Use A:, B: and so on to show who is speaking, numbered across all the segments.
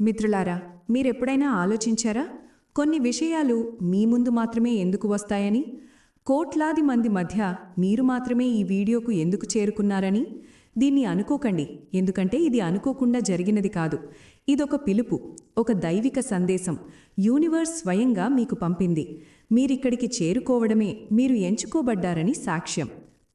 A: మిత్రులారా మీరెప్పుడైనా ఆలోచించారా? కొన్ని విషయాలు మీ ముందు మాత్రమే ఎందుకు వస్తాయని? కోట్లాది మంది మధ్య మీరు మాత్రమే ఈ వీడియోకు ఎందుకు చేరుకున్నారని? దీన్ని అనుకోకండి. ఎందుకంటే ఇది అనుకోకుండా జరిగినది కాదు. ఇదొక పిలుపు ఒక దైవిక సందేశం. యూనివర్స్ స్వయంగా మీకు పంపింది. మీరిక్కడికి చేరుకోవడమే మీరు ఎంచుకోబడ్డారని సాక్ష్యం.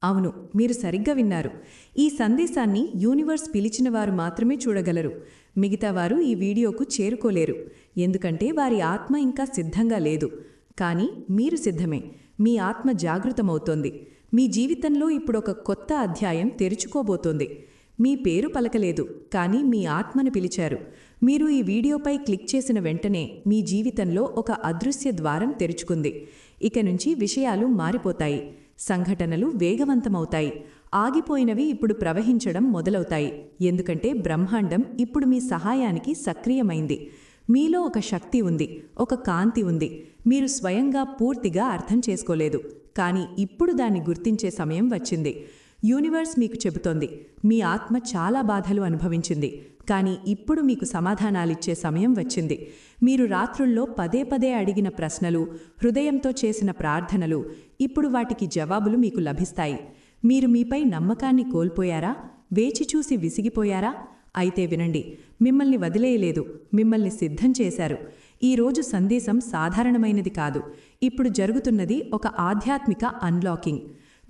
A: అవును మీరు సరిగ్గా విన్నారు. ఈ సందేశాన్ని యూనివర్స్ పిలిచిన వారు మాత్రమే చూడగలరు. మిగతా వారు ఈ వీడియోకు చేరుకోలేరు. ఎందుకంటే వారి ఆత్మ ఇంకా సిద్ధంగా లేదు. కానీ మీరు సిద్ధమే. మీ ఆత్మ జాగృతమవుతోంది. మీ జీవితంలో ఇప్పుడొక కొత్త అధ్యాయం తెరుచుకోబోతోంది. మీ పేరు పలకలేదు కానీ మీ ఆత్మను పిలిచారు. మీరు ఈ వీడియోపై క్లిక్ చేసిన వెంటనే మీ జీవితంలో ఒక అదృశ్య ద్వారం తెరుచుకుంది. ఇక నుంచి విషయాలు మారిపోతాయి. సంఘటనలు వేగవంతమవుతాయి. ఆగిపోయినవి ఇప్పుడు ప్రవహించడం మొదలవుతాయి. ఎందుకంటే బ్రహ్మాండం ఇప్పుడు మీ సహాయానికి సక్రియమైంది. మీలో ఒక శక్తి ఉంది ఒక కాంతి ఉంది. మీరు స్వయంగా పూర్తిగా అర్థం చేసుకోలేదు. కానీ ఇప్పుడు దాన్ని గుర్తించే సమయం వచ్చింది. యూనివర్స్ మీకు చెబుతోంది మీ ఆత్మ చాలా బాధలు అనుభవించింది. కానీ ఇప్పుడు మీకు సమాధానాలిచ్చే సమయం వచ్చింది. మీరు రాత్రుల్లో పదే పదే అడిగిన ప్రశ్నలు హృదయంతో చేసిన ప్రార్థనలు ఇప్పుడు వాటికి జవాబులు మీకు లభిస్తాయి. మీరు మీపై నమ్మకాన్ని కోల్పోయారా? వేచి చూసి విసిగిపోయారా? అయితే వినండి మిమ్మల్ని వదిలేయలేదు మిమ్మల్ని సిద్ధం చేశారు. ఈరోజు సందేశం సాధారణమైనది కాదు. ఇప్పుడు జరుగుతున్నది ఒక ఆధ్యాత్మిక అన్లాకింగ్.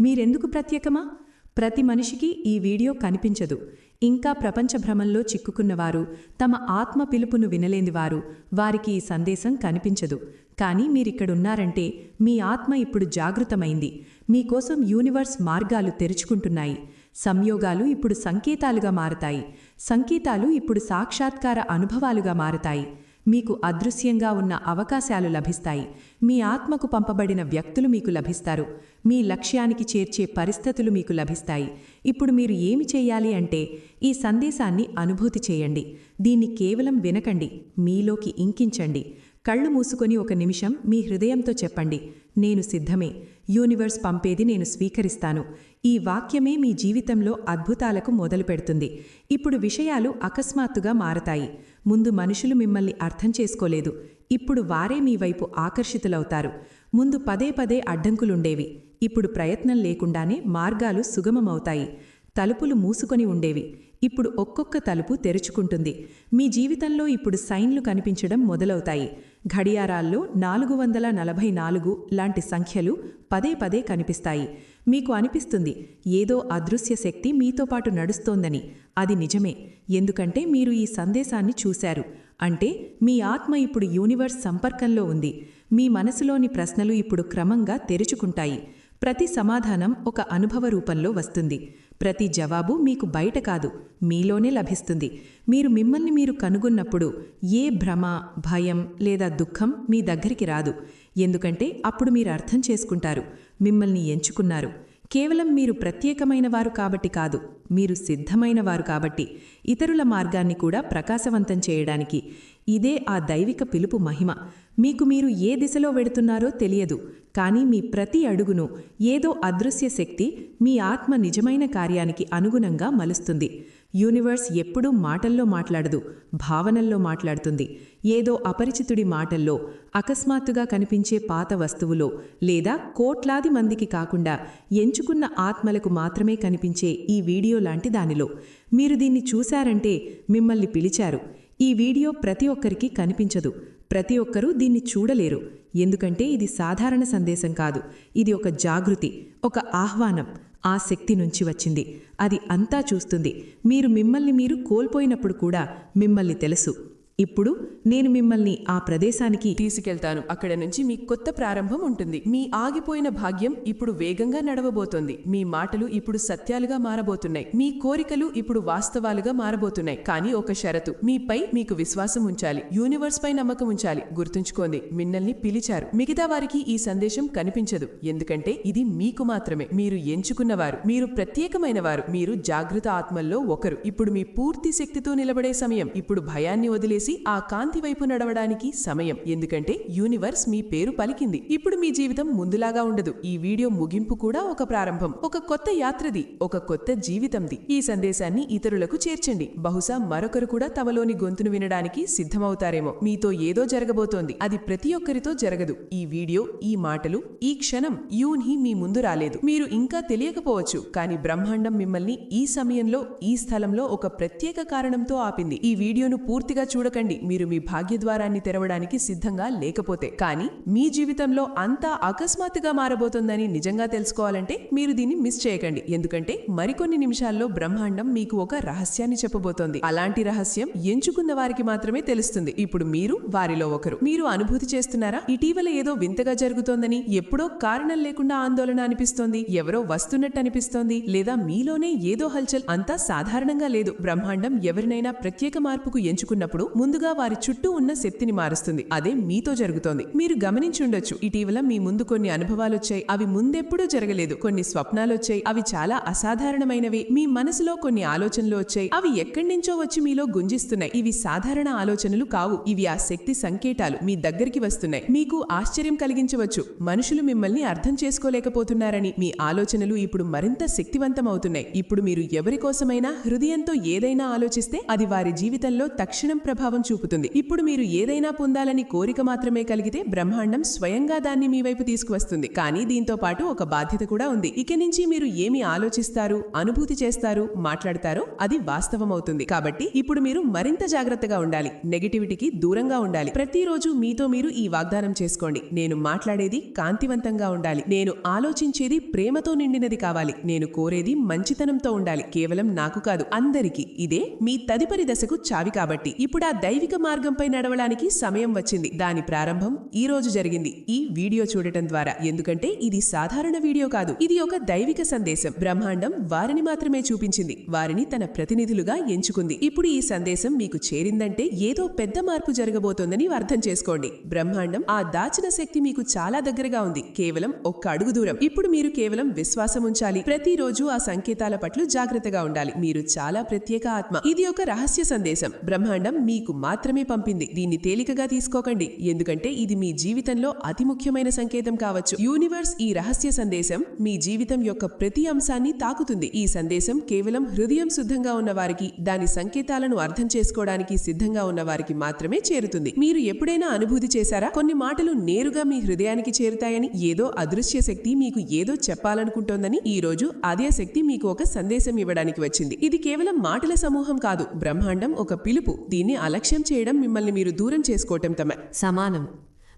A: మీరెందుకు ప్రత్యేకమా? ప్రతి మనిషికి ఈ వీడియో కనిపించదు. ఇంకా ప్రపంచ భ్రమంలో చిక్కుకున్నవారు తమ ఆత్మ పిలుపును వినలేనివారు వారికి ఈ సందేశం కనిపించదు. కానీ మీరిక్కడున్నారంటే మీ ఆత్మ ఇప్పుడు జాగృతమైంది. మీకోసం యూనివర్స్ మార్గాలు తెరుచుకుంటున్నాయి. సంయోగాలు ఇప్పుడు సంకేతాలుగా మారతాయి. సంకేతాలు ఇప్పుడు సాక్షాత్కార అనుభవాలుగా మారతాయి. మీకు అదృశ్యంగా ఉన్న అవకాశాలు లభిస్తాయి. మీ ఆత్మకు పంపబడిన వ్యక్తులు మీకు లభిస్తారు. మీ లక్ష్యానికి చేర్చే పరిస్థితులు మీకు లభిస్తాయి. ఇప్పుడు మీరు ఏమి చేయాలి అంటే ఈ సందేశాన్ని అనుభూతి చేయండి. దీన్ని కేవలం వినకండి. మీలోకి ఇంకించండి. కళ్ళు మూసుకొని ఒక నిమిషం మీ హృదయంతో చెప్పండి. నేను సిద్ధమే. యూనివర్స్ పంపేది నేను స్వీకరిస్తాను. ఈ వాక్యమే మీ జీవితంలో అద్భుతాలకు మొదలుపెడుతుంది ఇప్పుడు విషయాలు అకస్మాత్తుగా మారతాయి. ముందు మనుషులు మిమ్మల్ని అర్థం చేసుకోలేదు. ఇప్పుడు వారే మీ వైపు ఆకర్షితులవుతారు. ముందు పదే పదే అడ్డంకులుండేవి. ఇప్పుడు ప్రయత్నం లేకుండానే మార్గాలు సుగమమవుతాయి. తలుపులు మూసుకొని ఉండేవి. ఇప్పుడు ఒక్కొక్క తలుపు తెరుచుకుంటుంది. మీ జీవితంలో ఇప్పుడు సైన్లు కనిపించడం మొదలవుతాయి. ఘడియారాల్లో నాలుగు వందల నలభై నాలుగు లాంటి సంఖ్యలు పదే పదే కనిపిస్తాయి. మీకు అనిపిస్తుంది ఏదో అదృశ్య శక్తి మీతో పాటు నడుస్తోందని. అది నిజమే. ఎందుకంటే మీరు ఈ సందేశాన్ని చూశారు. అంటే మీ ఆత్మ ఇప్పుడు యూనివర్స్ సంపర్కంలో ఉంది. మీ మనసులోని ప్రశ్నలు ఇప్పుడు క్రమంగా తెరుచుకుంటాయి. ప్రతి సమాధానం ఒక అనుభవ రూపంలో వస్తుంది. ప్రతి జవాబు మీకు బయట కాదు మీలోనే లభిస్తుంది. మీరు మిమ్మల్ని మీరు కనుగొన్నప్పుడు ఏ భ్రమ భయం లేదా దుఃఖం మీ దగ్గరికి రాదు. ఎందుకంటే అప్పుడు మీరు అర్థం చేసుకుంటారు మిమ్మల్ని ఎంచుకున్నారు. కేవలం మీరు ప్రత్యేకమైన వారు కాబట్టి కాదు మీరు సిద్ధమైన వారు కాబట్టి. ఇతరుల మార్గాన్ని కూడా ప్రకాశవంతం చేయడానికి ఇదే ఆ దైవిక పిలుపు మహిమ. మీకు మీరు ఏ దిశలో వెడుతున్నారో తెలియదు కానీ మీ ప్రతి అడుగును ఏదో అదృశ్య శక్తి మీ ఆత్మ నిజమైన కార్యానికి అనుగుణంగా మలుస్తుంది. యూనివర్స్ ఎప్పుడూ మాటల్లో మాట్లాడదు భావనల్లో మాట్లాడుతుంది. ఏదో అపరిచితుడి మాటల్లో అకస్మాత్తుగా కనిపించే పాత వస్తువులో లేదా కోట్లాది మందికి కాకుండా ఎంచుకున్న ఆత్మలకు మాత్రమే కనిపించే ఈ వీడియో లాంటి దానిలో. మీరు దీన్ని చూశారంటే మిమ్మల్ని పిలిచారు. ఈ వీడియో ప్రతి ఒక్కరికి కనిపించదు. ప్రతి ఒక్కరూ దీన్ని చూడలేరు. ఎందుకంటే ఇది సాధారణ సందేశం కాదు. ఇది ఒక జాగృతి ఒక ఆహ్వానం. ఆ శక్తి నుంచి వచ్చింది. అది అంతా చూస్తుంది. మీరు మిమ్మల్ని మీరు కోల్పోయినప్పుడు కూడా మిమ్మల్ని తెలుసు. ఇప్పుడు నేను మిమ్మల్ని ఆ ప్రదేశానికి
B: తీసుకెళ్తాను. అక్కడ నుంచి మీ కొత్త ప్రారంభం ఉంటుంది. మీ ఆగిపోయిన భాగ్యం ఇప్పుడు వేగంగా నడవబోతోంది. మీ మాటలు ఇప్పుడు సత్యాలుగా మారబోతున్నాయి. మీ కోరికలు ఇప్పుడు వాస్తవాలుగా మారబోతున్నాయి. కానీ ఒక షరతు. మీపై మీకు విశ్వాసం ఉంచాలి. యూనివర్స్ పై నమ్మకం ఉంచాలి. గుర్తుంచుకోండి మిన్నల్ని పిలిచారు. మిగతా వారికి ఈ సందేశం కనిపించదు. ఎందుకంటే ఇది మీకు మాత్రమే. మీరు ఎంచుకున్నవారు. మీరు ప్రత్యేకమైన వారు మీరు జాగ్రత్త ఆత్మల్లో ఒకరు. ఇప్పుడు మీ పూర్తి శక్తితో నిలబడే సమయం. ఇప్పుడు భయాన్ని వదిలేసి చూసి ఆ కాంతి వైపు నడవడానికి సమయం. ఎందుకంటే యూనివర్స్ మీ పేరు పలికింది. ఇప్పుడు మీ జీవితం ముందులాగా ఉండదు. ఈ వీడియో ముగింపు కూడా ఒక ప్రారంభం. ఒక కొత్త యాత్రది ఒక కొత్త జీవితంది. ఈ సందేశాన్ని ఇతరులకు చేర్చండి. బహుశా మరొకరు కూడా తమలోని గొంతును వినడానికి సిద్ధమవుతారేమో. మీతో ఏదో జరగబోతోంది. అది ప్రతి ఒక్కరితో జరగదు. ఈ వీడియో ఈ మాటలు ఈ క్షణం యూన్హి మీ ముందు రాలేదు. మీరు ఇంకా తెలియకపోవచ్చు. కానీ బ్రహ్మాండం మిమ్మల్ని ఈ సమయంలో ఈ స్థలంలో ఒక ప్రత్యేక కారణంతో ఆపింది. ఈ వీడియోను పూర్తిగా చూడకండి మీరు మీ భాగ్యద్వారాన్ని తెరవడానికి సిద్ధంగా లేకపోతే. కానీ మీ జీవితంలో అంతా అకస్మాత్తుగా మారబోతోందని నిజంగా తెలుసుకోవాలంటే మీరు దీన్ని మిస్ చేయకండి. ఎందుకంటే మరికొన్ని నిమిషాల్లో బ్రహ్మాండం మీకు ఒక రహస్యాన్ని చెప్పబోతోంది. అలాంటి రహస్యం ఎంచుకున్న వారికి మాత్రమే తెలుస్తుంది. ఇప్పుడు మీరు వారిలో ఒకరు. మీరు అనుభూతి చేస్తున్నారా? ఇటీవల ఏదో వింతగా జరుగుతోందని ఎప్పుడో కారణం లేకుండా ఆందోళన అనిపిస్తోంది ఎవరో వస్తున్నట్టు అనిపిస్తోంది లేదా మీలోనే ఏదో హల్చల్. అంతా సాధారణంగా లేదు. బ్రహ్మాండం ఎవరినైనా ప్రత్యేక మార్పుకు ఎంచుకున్నప్పుడు ముందుగా వారి చుట్టూ ఉన్న శక్తిని మారుస్తుంది. అదే మీతో జరుగుతోంది. మీరు గమనించుండొచ్చు ఇటీవల మీ ముందు కొన్ని అనుభవాలు వచ్చాయి అవి ముందెప్పుడూ జరగలేదు. కొన్ని స్వప్నాలు వచ్చాయి అవి చాలా అసాధారణమైనవి. మీ మనసులో కొన్ని ఆలోచనలు వచ్చాయి. అవి ఎక్కడి నుంచో వచ్చి మీలో గుంజిస్తున్నాయి. ఇవి సాధారణ ఆలోచనలు కావు. ఇవి ఆ శక్తి సంకేతాలు మీ దగ్గరికి వస్తున్నాయి. మీకు ఆశ్చర్యం కలిగించవచ్చు. మనుషులు మిమ్మల్ని అర్థం చేసుకోలేకపోతున్నారని. మీ ఆలోచనలు ఇప్పుడు మరింత శక్తివంతమవుతున్నాయి. ఇప్పుడు మీరు ఎవరి కోసమైనా హృదయంతో ఏదైనా ఆలోచిస్తే అది వారి జీవితంలో తక్షణం ప్రభావం చూపుతుంది. ఇప్పుడు మీరు ఏదైనా పొందాలని కోరిక మాత్రమే కలిగితే బ్రహ్మాండం స్వయంగా దాన్ని మీ వైపు తీసుకువస్తుంది. కానీ దీంతో పాటు ఒక బాధ్యత కూడా ఉంది. ఇక నుంచి మీరు ఏమి ఆలోచిస్తారు అనుభూతి చేస్తారు మాట్లాడతారో అది వాస్తవమవుతుంది. కాబట్టి ఇప్పుడు మీరు మరింత జాగ్రత్తగా ఉండాలి. నెగిటివిటీకి దూరంగా ఉండాలి. ప్రతిరోజు మీతో మీరు ఈ వాగ్దానం చేసుకోండి. నేను మాట్లాడేది కాంతివంతంగా ఉండాలి. నేను ఆలోచించేది ప్రేమతో నిండినది కావాలి. నేను కోరేది మంచితనంతో ఉండాలి. కేవలం నాకు కాదు అందరికీ. ఇదే మీ తదుపరి దశకు చావి కాబట్టి. ఇప్పుడు ఆ దైవిక మార్గంపై నడవడానికి సమయం వచ్చింది. దాని ప్రారంభం ఈ రోజు జరిగింది. ఈ వీడియో చూడటం ద్వారా. ఎందుకంటే ఇది సాధారణ వీడియో కాదు. ఇది ఒక దైవిక సందేశం. బ్రహ్మాండం వారిని మాత్రమే చూపించింది. వారిని తన ప్రతినిధులుగా ఎంచుకుంది. ఇప్పుడు ఈ సందేశం మీకు చేరిందంటే ఏదో పెద్ద మార్పు జరగబోతోందని అర్థం చేసుకోండి. బ్రహ్మాండం ఆ దాచిన శక్తి మీకు చాలా దగ్గరగా ఉంది. కేవలం ఒక్క అడుగు దూరం. ఇప్పుడు మీరు కేవలం విశ్వాసం ఉంచాలి. ప్రతిరోజు ఆ సంకేతాల పట్ల జాగ్రత్తగా ఉండాలి. మీరు చాలా ప్రత్యేక ఆత్మ. ఇది ఒక రహస్య సందేశం. బ్రహ్మాండం మీకు మాత్రమే పంపింది. దీన్ని తేలికగా తీసుకోకండి. ఎందుకంటే ఇది మీ జీవితంలో అతి ముఖ్యమైన సంకేతం కావచ్చు. యూనివర్స్ ఈ రహస్య సందేశం మీ జీవితం యొక్క ప్రతి అంశాన్ని తాకుతుంది. ఈ సందేశం కేవలం హృదయం శుద్ధంగా ఉన్న వారికి దాని సంకేతాలను అర్థం చేసుకోవడానికి సిద్ధంగా ఉన్న వారికి మాత్రమే చేరుతుంది. మీరు ఎప్పుడైనా అనుభూతి చేశారా? కొన్ని మాటలు నేరుగా మీ హృదయానికి చేరుతాయని ఏదో అదృశ్య శక్తి మీకు ఏదో చెప్పాలనుకుంటోందని ఈ రోజు అదే శక్తి మీకు ఒక సందేశం ఇవ్వడానికి వచ్చింది. ఇది కేవలం మాటల సమూహం కాదు బ్రహ్మాండం ఒక పిలుపు. దీన్ని అలక్ష్యం చేయడం మిమ్మల్ని మీరు దూరం చేసుకోవటం తమ.
C: సమానం.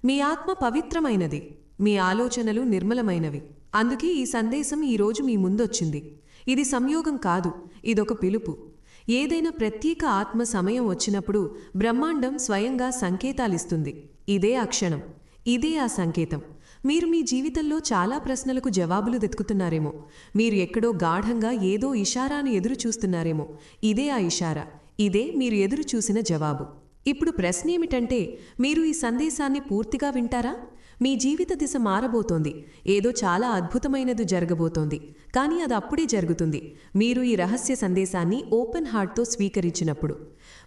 C: మీ ఆత్మ పవిత్రమైనది. మీ ఆలోచనలు నిర్మలమైనవి. అందుకే ఈ సందేశం ఈరోజు మీ ముందొచ్చింది. ఇది సంయోగం కాదు. ఇదొక పిలుపు. ఏదైనా ప్రత్యేక ఆత్మ సమయం వచ్చినప్పుడు బ్రహ్మాండం స్వయంగా సంకేతాలిస్తుంది. ఇదే ఆ క్షణం. ఇదే ఆ సంకేతం. మీరు మీ జీవితంలో చాలా ప్రశ్నలకు జవాబులు వెతుకుతున్నారేమో. మీరు ఎక్కడో గాఢంగా ఏదో ఇషారాను ఎదురు చూస్తున్నారేమో. ఇదే ఆ ఇషారా. ఇదే మీరు ఎదురు చూసిన జవాబు. ఇప్పుడు ప్రశ్న ఏమిటంటే మీరు ఈ సందేశాన్ని పూర్తిగా వింటారా? మీ జీవిత దిశ మారబోతోంది. ఏదో చాలా అద్భుతమైనది జరగబోతోంది. కానీ అది అప్పుడే జరుగుతుంది. మీరు ఈ రహస్య సందేశాన్ని ఓపెన్ హార్ట్తో స్వీకరించినప్పుడు.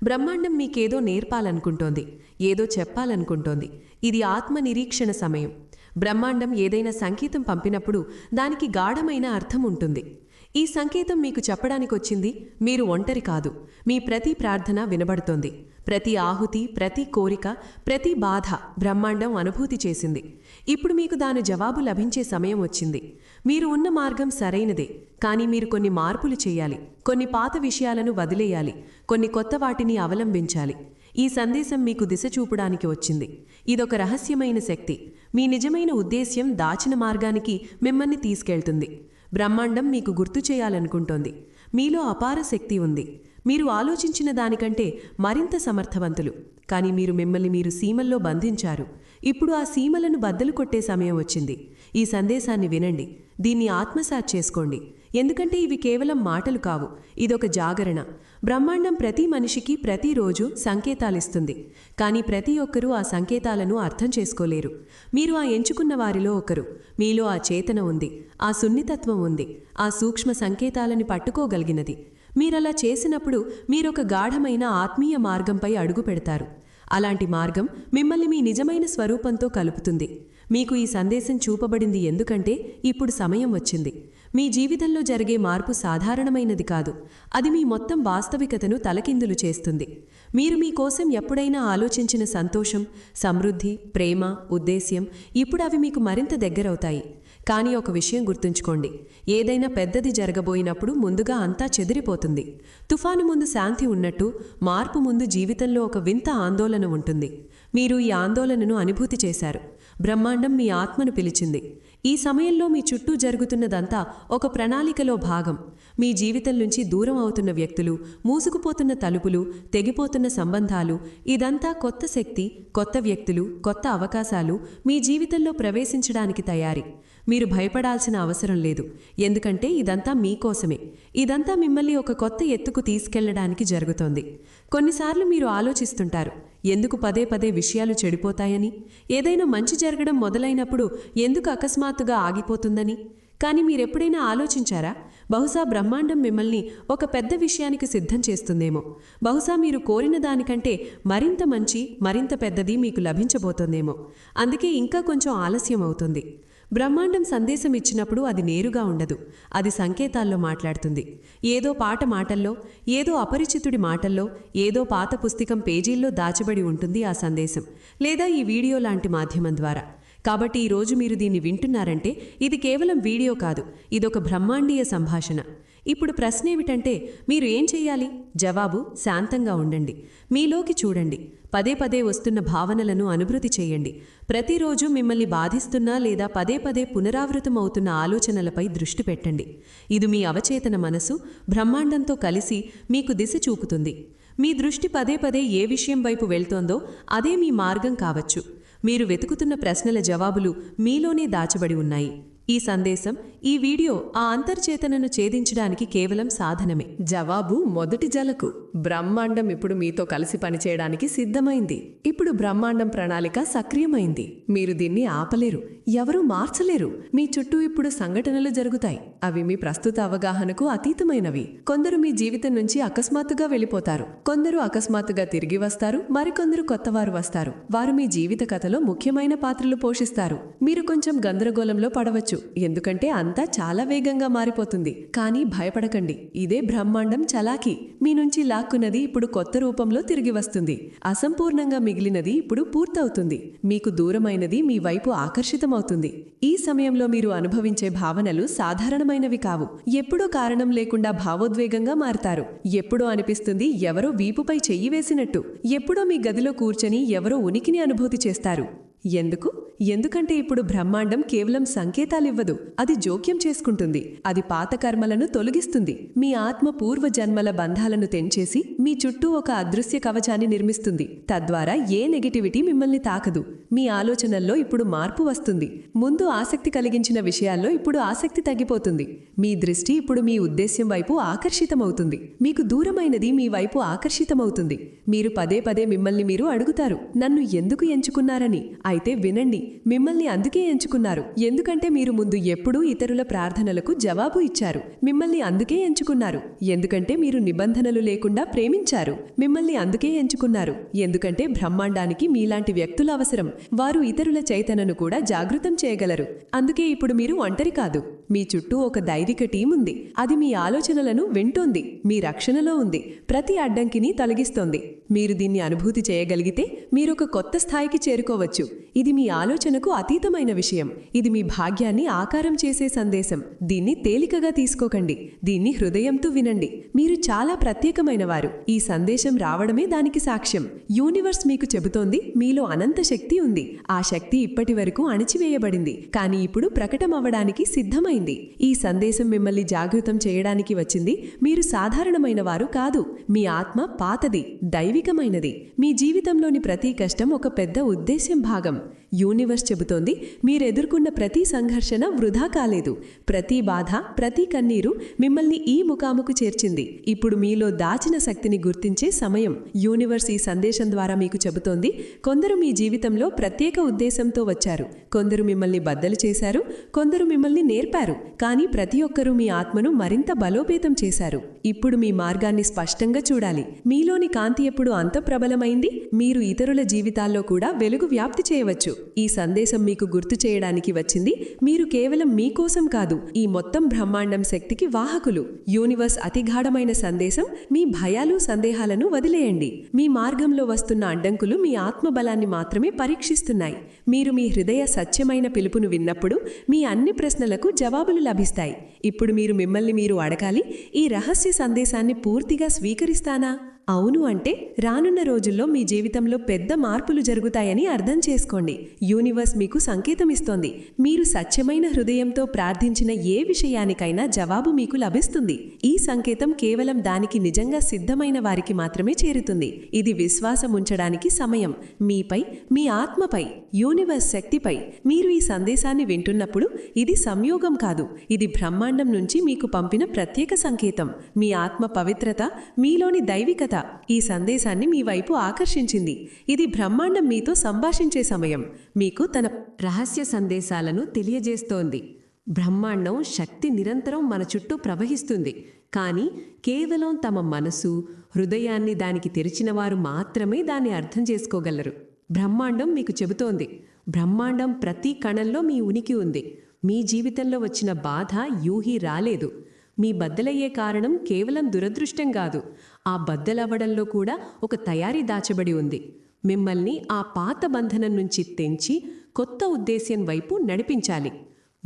C: బ్రహ్మాండం మీకేదో నేర్పాలనుకుంటోంది. ఏదో చెప్పాలనుకుంటోంది. ఇది ఆత్మ నిరీక్షణ సమయం. బ్రహ్మాండం ఏదైనా సంకేతం పంపినప్పుడు దానికి గాఢమైన అర్థం ఉంటుంది ఈ సంకేతం మీకు చెప్పడానికొచ్చింది మీరు ఒంటరి కాదు. మీ ప్రతి ప్రార్థన వినబడుతోంది. ప్రతి ఆహుతి ప్రతి కోరిక ప్రతి బాధ బ్రహ్మాండం అనుభూతి చేసింది. ఇప్పుడు మీకు దాని జవాబు లభించే సమయం వచ్చింది. మీరు ఉన్న మార్గం సరైనదే కానీ మీరు కొన్ని మార్పులు చేయాలి. కొన్ని పాత విషయాలను వదిలేయాలి. కొన్ని కొత్త వాటిని అవలంబించాలి. ఈ సందేశం మీకు దిశ చూపడానికి వచ్చింది. ఇదొక రహస్యమైన శక్తి. మీ నిజమైన ఉద్దేశ్యం దాచిన మార్గానికి మిమ్మల్ని తీసుకెళ్తుంది. బ్రహ్మాండం మీకు గుర్తు చేయాలనుకుంటోంది. మీలో అపార శక్తి ఉంది. మీరు ఆలోచించిన దానికంటే మరింత సమర్థవంతులు. కానీ మీరు మిమ్మల్ని మీరు సీమల్లో బంధించారు. ఇప్పుడు ఆ సీమలను బద్దలు కొట్టే సమయం వచ్చింది. ఈ సందేశాన్ని వినండి. దీన్ని ఆత్మసాత్ చేసుకోండి. ఎందుకంటే ఇవి కేవలం మాటలు కావు. ఇదొక జాగరణ. బ్రహ్మాండం ప్రతి మనిషికి ప్రతిరోజు సంకేతాలిస్తుంది. కానీ ప్రతి ఒక్కరూ ఆ సంకేతాలను అర్థం చేసుకోలేరు. మీరు ఆ ఎంచుకున్న వారిలో ఒకరు. మీలో ఆ చేతన ఉంది. ఆ సున్నితత్వం ఉంది. ఆ సూక్ష్మ సంకేతాలని పట్టుకోగలిగినది.
B: మీరలా చేసినప్పుడు మీరొక గాఢమైన ఆత్మీయ మార్గంపై అడుగు పెడతారు. అలాంటి మార్గం మిమ్మల్ని మీ నిజమైన స్వరూపంతో కలుపుతుంది. మీకు ఈ సందేశం చూపబడింది ఎందుకంటే ఇప్పుడు సమయం వచ్చింది. మీ జీవితంలో జరిగే మార్పు సాధారణమైనది కాదు. అది మీ మొత్తం వాస్తవికతను తలకిందులు చేస్తుంది. మీరు మీకోసం ఎప్పుడైనా ఆలోచించిన సంతోషం సమృద్ధి ప్రేమ ఉద్దేశ్యం ఇప్పుడు అవి మీకు మరింత దగ్గరవుతాయి. కానీ ఒక విషయం గుర్తుంచుకోండి. ఏదైనా పెద్దది జరగబోయినప్పుడు ముందుగా అంతా చెదిరిపోతుంది. తుఫాను ముందు శాంతి ఉన్నట్టు మార్పు ముందు జీవితంలో ఒక వింత ఆందోళన ఉంటుంది. మీరు ఈ ఆందోళనను అనుభూతి చేశారు. బ్రహ్మాండం మీ ఆత్మను పిలిచింది. ఈ సమయంలో మీ చుట్టూ జరుగుతున్నదంతా ఒక ప్రణాళికలో భాగం. మీ జీవితం నుంచి దూరం అవుతున్న వ్యక్తులు మూసుకుపోతున్న తలుపులు తెగిపోతున్న సంబంధాలు ఇదంతా కొత్త శక్తి కొత్త వ్యక్తులు కొత్త అవకాశాలు మీ జీవితంలో ప్రవేశించడానికి తయారీ. మీరు భయపడాల్సిన అవసరం లేదు. ఎందుకంటే ఇదంతా మీకోసమే ఇదంతా మిమ్మల్ని ఒక కొత్త ఎత్తుకు తీసుకెళ్ళడానికి జరుగుతోంది. కొన్నిసార్లు మీరు ఆలోచిస్తుంటారు ఎందుకు పదే పదే విషయాలు చెడిపోతాయని? ఏదైనా మంచి జరగడం మొదలైనప్పుడు ఎందుకు అకస్మాత్తుగా ఆగిపోతుందని? కానీ మీరెప్పుడైనా ఆలోచించారా? బహుశా బ్రహ్మాండం మిమ్మల్ని ఒక పెద్ద విషయానికి సిద్ధం చేస్తుందేమో. బహుశా మీరు కోరిన దానికంటే మరింత మంచి మరింత పెద్దది మీకు లభించబోతోందేమో. అందుకే ఇంకా కొంచెం ఆలస్యం అవుతుంది. బ్రహ్మాండం సందేశం ఇచ్చినప్పుడు అది నేరుగా ఉండదు. అది సంకేతాల్లో మాట్లాడుతుంది. ఏదో పాట మాటల్లో ఏదో అపరిచితుడి మాటల్లో ఏదో పాత పుస్తకం పేజీల్లో దాచబడి ఉంటుంది ఆ సందేశం లేదా ఈ వీడియో లాంటి మాధ్యమం ద్వారా. కాబట్టి ఈరోజు మీరు దీన్ని వింటున్నారంటే ఇది కేవలం వీడియో కాదు ఇదొక బ్రహ్మాండీయ సంభాషణ. ఇప్పుడు ప్రశ్న ఏమిటంటే మీరు ఏం చెయ్యాలి జవాబు శాంతంగా ఉండండి. మీలోకి చూడండి. పదే పదే వస్తున్న భావనలను అనుభృతి చేయండి. ప్రతిరోజు మిమ్మల్ని బాధిస్తున్న లేదా పదే పదే పునరావృతం అవుతున్న ఆలోచనలపై దృష్టి పెట్టండి. ఇది మీ అవచేతన మనసు బ్రహ్మాండంతో కలిసి మీకు దిశ చూపుతుంది. మీ దృష్టి పదే పదే ఏ విషయం వైపు వెళ్తోందో అదే మీ మార్గం కావచ్చు. మీరు వెతుకుతున్న ప్రశ్నల జవాబులు మీలోనే దాచబడి ఉన్నాయి. ఈ సందేశం ఈ వీడియో ఆ అంతర్చేతనను ఛేదించడానికి కేవలం సాధనమే.
C: జవాబు మొదటి జలకు. బ్రహ్మాండం ఇప్పుడు మీతో కలిసి పనిచేయడానికి సిద్ధమైంది. ఇప్పుడు బ్రహ్మాండం ప్రణాళిక సక్రియమైంది. మీరు దీన్ని ఆపలేరు. ఎవరూ మార్చలేరు. మీ చుట్టూ ఇప్పుడు సంఘటనలు జరుగుతాయి. అవి మీ ప్రస్తుత అవగాహనకు అతీతమైనవి. కొందరు మీ జీవితం నుంచి అకస్మాత్తుగా వెళ్ళిపోతారు. కొందరు అకస్మాత్తుగా తిరిగి వస్తారు. మరికొందరు కొత్తవారు వస్తారు. వారు మీ జీవిత కథలో ముఖ్యమైన పాత్రలు పోషిస్తారు. మీరు కొంచెం గందరగోళంలో పడవచ్చు. ఎందుకంటే అంతా చాలా వేగంగా మారిపోతుంది. కానీ భయపడకండి. ఇదే బ్రహ్మాండం చలాకి. మీ నుంచి దాక్కున్నది ఇప్పుడు కొత్త రూపంలో తిరిగి వస్తుంది. అసంపూర్ణంగా మిగిలినది ఇప్పుడు పూర్తవుతుంది. మీకు దూరమైనది మీ వైపు ఆకర్షితమవుతుంది. ఈ సమయంలో మీరు అనుభవించే భావనలు సాధారణమైనవి కావు. ఎప్పుడో కారణం లేకుండా భావోద్వేగంగా మారతారు. ఎప్పుడో అనిపిస్తుంది ఎవరో వీపుపై చెయ్యి వేసినట్టు. ఎప్పుడో మీ గదిలో కూర్చొని ఎవరో ఉనికిని అనుభూతి చేస్తారు. ఎందుకు? ఎందుకంటే ఇప్పుడు బ్రహ్మాండం కేవలం సంకేతాలివ్వదు అది జోక్యం చేసుకుంటుంది. అది పాత కర్మలను తొలగిస్తుంది. మీ ఆత్మ పూర్వ జన్మల బంధాలను తెంచేసి మీ చుట్టూ ఒక అదృశ్య కవచాన్ని నిర్మిస్తుంది. తద్వారా ఏ నెగటివిటీ మిమ్మల్ని తాకదు. మీ ఆలోచనల్లో ఇప్పుడు మార్పు వస్తుంది. ముందు ఆసక్తి కలిగించిన విషయాల్లో ఇప్పుడు ఆసక్తి తగ్గిపోతుంది. మీ దృష్టి ఇప్పుడు మీ ఉద్దేశ్యం వైపు ఆకర్షితమవుతుంది. మీకు దూరమైనది మీ వైపు ఆకర్షితమవుతుంది. మీరు పదే పదే మిమ్మల్ని మీరు అడుగుతారు నన్ను ఎందుకు ఎంచుకున్నారని? అయితే వినండి మిమ్మల్ని అందుకే ఎంచుకున్నారు. ఎందుకంటే మీరు ముందు ఎప్పుడూ ఇతరుల ప్రార్థనలకు జవాబు ఇచ్చారు. మిమ్మల్ని అందుకే ఎంచుకున్నారు. ఎందుకంటే మీరు నిబంధనలు లేకుండా ప్రేమించారు. మిమ్మల్ని అందుకే ఎంచుకున్నారు. ఎందుకంటే బ్రహ్మాండానికి మీలాంటి వ్యక్తుల అవసరం. వారు ఇతరుల చైతన్యను కూడా జాగృతం చేయగలరు. అందుకే ఇప్పుడు మీరు ఒంటరి కాదు. మీ చుట్టూ ఒక దైవిక టీం ఉంది. అది మీ ఆలోచనలను వింటోంది. మీ రక్షణలో ఉంది. ప్రతి అడ్డంకిని తొలగిస్తోంది. మీరు దీన్ని అనుభూతి చేయగలిగితే మీరొక కొత్త స్థాయికి చేరుకోవచ్చు. ఇది మీ ఆలోచనకు అతీతమైన విషయం. ఇది మీ భాగ్యాన్ని ఆకారం చేసే సందేశం. దీన్ని తేలికగా తీసుకోకండి. దీన్ని హృదయంతో వినండి. మీరు చాలా ప్రత్యేకమైన వారు ఈ సందేశం రావడమే దానికి సాక్ష్యం. యూనివర్స్ మీకు చెబుతోంది మీలో అనంత శక్తి ఉంది. ఆ శక్తి ఇప్పటి వరకు అణచివేయబడింది. కానీ ఇప్పుడు ప్రకటమవ్వడానికి సిద్ధమైంది. ఈ సందేశం మిమ్మల్ని జాగృతం చేయడానికి వచ్చింది. మీరు సాధారణమైన వారు కాదు. మీ ఆత్మ పాతది దైవికమైనది. మీ జీవితంలోని ప్రతి కష్టం ఒక పెద్ద ఉద్దేశ్యం భాగం. యూనివర్స్ చెబుతోంది మీరెదుర్కొన్న ప్రతి సంఘర్షణ వృధా కాలేదు. ప్రతి బాధ ప్రతి కన్నీరు మిమ్మల్ని ఈ ముకాముకు చేర్చింది. ఇప్పుడు మీలో దాచిన శక్తిని గుర్తించే సమయం. యూనివర్స్ ఈ సందేశం ద్వారా మీకు చెబుతోంది కొందరు మీ జీవితంలో ప్రత్యేక ఉద్దేశంతో వచ్చారు. కొందరు మిమ్మల్ని బద్దలు చేశారు కొందరు మిమ్మల్ని నేర్పారు కానీ ప్రతి ఒక్కరూ మీ ఆత్మను మరింత బలోపేతం చేశారు. ఇప్పుడు మీ మార్గాన్ని స్పష్టంగా చూడాలి. మీలోని కాంతి ఎప్పుడు అంత ప్రబలమైంది? మీరు ఇతరుల జీవితాల్లో కూడా వెలుగు వ్యాప్తి చేయవచ్చు. ఈ సందేశం మీకు గుర్తు చేయడానికి వచ్చింది. మీరు కేవలం మీకోసం కాదు ఈ మొత్తం బ్రహ్మాండం శక్తికి వాహకులు. యూనివర్స్ అతిగాఢమైన సందేశం మీ భయాలు సందేహాలను వదిలేయండి. మీ మార్గంలో వస్తున్న అడ్డంకులు మీ ఆత్మబలాన్ని మాత్రమే పరీక్షిస్తున్నాయి. మీరు మీ హృదయ సత్యమైన పిలుపును విన్నప్పుడు మీ అన్ని ప్రశ్నలకు జవాబులు లభిస్తాయి. ఇప్పుడు మీరు మిమ్మల్ని మీరు అడగాలి ఈ రహస్య సందేశాన్ని పూర్తిగా స్వీకరిస్తానా? అవును అంటే రానున్న రోజుల్లో మీ జీవితంలో పెద్ద మార్పులు జరుగుతాయని అర్థం చేసుకోండి. యూనివర్స్ మీకు సంకేతం ఇస్తోంది మీరు సత్యమైన హృదయంతో ప్రార్థించిన ఏ విషయానికైనా జవాబు మీకు లభిస్తుంది. ఈ సంకేతం కేవలం దానికి నిజంగా సిద్ధమైన వారికి మాత్రమే చేరుతుంది. ఇది విశ్వాసం ఉంచడానికి సమయం. మీపై మీ ఆత్మపై యూనివర్స్ శక్తిపై మీరు ఈ సందేశాన్ని వింటున్నప్పుడు ఇది సంయోగం కాదు. ఇది బ్రహ్మాండం నుంచి మీకు పంపిన ప్రత్యేక సంకేతం. మీ ఆత్మ పవిత్రత మీలోని దైవికత ఈ సందేశాన్ని మీ వైపు ఆకర్షించింది. ఇది బ్రహ్మాండం మీతో సంభాషించే సమయం. మీకు తన రహస్య సందేశాలను తెలియజేస్తోంది. బ్రహ్మాండం శక్తి నిరంతరం మన చుట్టూ ప్రవహిస్తుంది. కానీ కేవలం తమ మనసు హృదయాన్ని దానికి తెరిచిన వారు మాత్రమే దాన్ని అర్థం చేసుకోగలరు. బ్రహ్మాండం మీకు చెబుతోంది. బ్రహ్మాండం ప్రతి కణంలో మీ ఉనికి ఉంది. మీ జీవితంలో వచ్చిన బాధ యూహి రాలేదు. మీ బద్దలయ్యే కారణం కేవలం దురదృష్టం కాదు. ఆ బద్దలవ్వడంలో కూడా ఒక తయారీ దాచబడి ఉంది. మిమ్మల్ని ఆ పాత బంధనం నుంచి తెంచి కొత్త ఉద్దేశ్యం వైపు నడిపించాలి.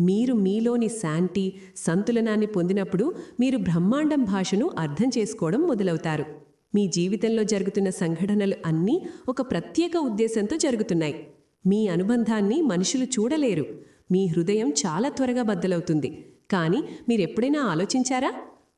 C: మీరు మీలోని శాంతి సంతులనాన్ని పొందినప్పుడు మీరు బ్రహ్మాండం భాషను అర్థం చేసుకోవడం మొదలవుతారు. మీ జీవితంలో జరుగుతున్న సంఘటనలు అన్నీ ఒక ప్రత్యేక ఉద్దేశంతో జరుగుతున్నాయి. మీ అనుబంధాన్ని మనుషులు చూడలేరు. మీ హృదయం చాలా త్వరగా బద్దలవుతుంది. కానీ మీరెప్పుడైనా ఆలోచించారా?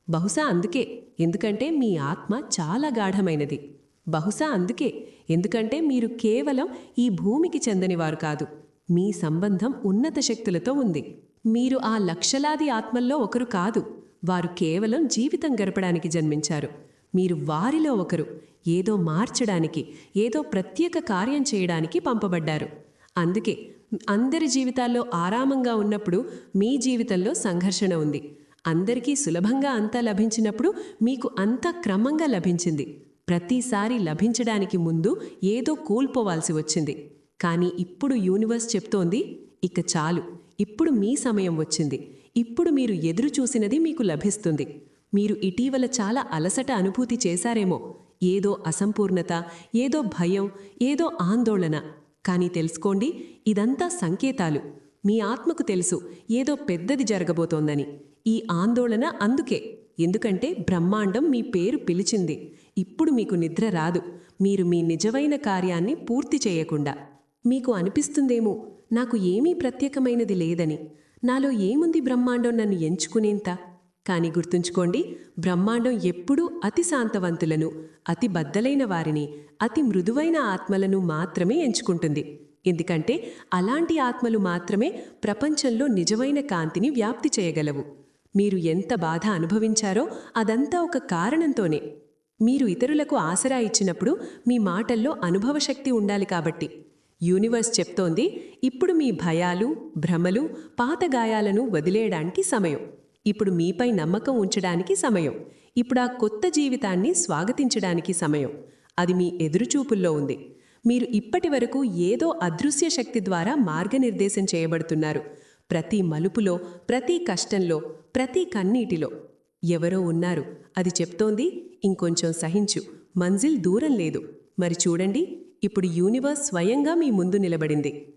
C: బహుశా అందుకే. ఎందుకంటే మీ ఆత్మ చాలా గాఢమైనది. బహుశా అందుకే. ఎందుకంటే మీరు కేవలం ఈ భూమికి చెందనివారు కాదు. మీ సంబంధం ఉన్నత శక్తులతో ఉంది. మీరు ఆ లక్షలాది ఆత్మల్లో ఒకరు కాదు. వారు కేవలం జీవితం గడపడానికి జన్మించారు. మీరు వారిలో ఒకరు. ఏదో మార్చడానికి ఏదో ప్రత్యేక కార్యం చేయడానికి పంపబడ్డారు. అందుకే అందరి జీవితాల్లో ఆరామంగా ఉన్నప్పుడు మీ జీవితంలో సంఘర్షణ ఉంది. అందరికీ సులభంగా అంతా లభించినప్పుడు మీకు అంతా క్రమంగా లభించింది. ప్రతిసారి లభించడానికి ముందు ఏదో కోల్పోవాల్సి వచ్చింది. కానీ ఇప్పుడు యూనివర్స్ చెప్తోంది ఇక చాలు. ఇప్పుడు మీ సమయం వచ్చింది. ఇప్పుడు మీరు ఎదురు చూసినది మీకు లభిస్తుంది. మీరు ఇటీవల చాలా అలసట అనుభూతి చేశారేమో. ఏదో అసంపూర్ణత ఏదో భయం ఏదో ఆందోళన. కానీ తెలుసుకోండి ఇదంతా సంకేతాలు. మీ ఆత్మకు తెలుసు ఏదో పెద్దది జరగబోతోందని. ఈ ఆందోళన అందుకే. ఎందుకంటే బ్రహ్మాండం మీ పేరు పిలిచింది. ఇప్పుడు మీకు నిద్ర రాదు. మీరు మీ నిజమైన కార్యాన్ని పూర్తి చేయకుండా. మీకు అనిపిస్తుందేమో నాకు ఏమీ ప్రత్యేకమైనది లేదని. నాలో ఏముంది బ్రహ్మాండం నన్ను ఎంచుకునేంత? కానీ గుర్తుంచుకోండి బ్రహ్మాండం ఎప్పుడూ అతి శాంతవంతులను అతి బద్దలైన వారిని అతి మృదువైన ఆత్మలను మాత్రమే ఎంచుకుంటుంది. ఎందుకంటే అలాంటి ఆత్మలు మాత్రమే ప్రపంచంలో నిజమైన కాంతిని వ్యాప్తి చేయగలవు. మీరు ఎంత బాధ అనుభవించారో అదంతా ఒక కారణంతోనే. మీరు ఇతరులకు ఆసరా ఇచ్చినప్పుడు మీ మాటల్లో అనుభవశక్తి ఉండాలి కాబట్టి. యూనివర్స్ చెప్తోంది ఇప్పుడు మీ భయాలు భ్రమలు పాత గాయాలను వదిలేయడానికి సమయం. ఇప్పుడు మీపై నమ్మకం ఉంచడానికి సమయం. ఇప్పుడు ఆ కొత్త జీవితాన్ని స్వాగతించడానికి సమయం. అది మీ ఎదురుచూపుల్లో ఉంది. మీరు ఇప్పటి వరకు ఏదో అదృశ్య శక్తి ద్వారా మార్గనిర్దేశం చేయబడుతున్నారు. ప్రతి మలుపులో ప్రతి కష్టంలో ప్రతి కన్నీటిలో ఎవరో ఉన్నారు. అది చెప్తోంది ఇంకొంచెం సహించు. మంజిల్ దూరం లేదు. మరి చూడండి ఇప్పుడు యూనివర్స్ స్వయంగా మీ ముందు నిలబడింది.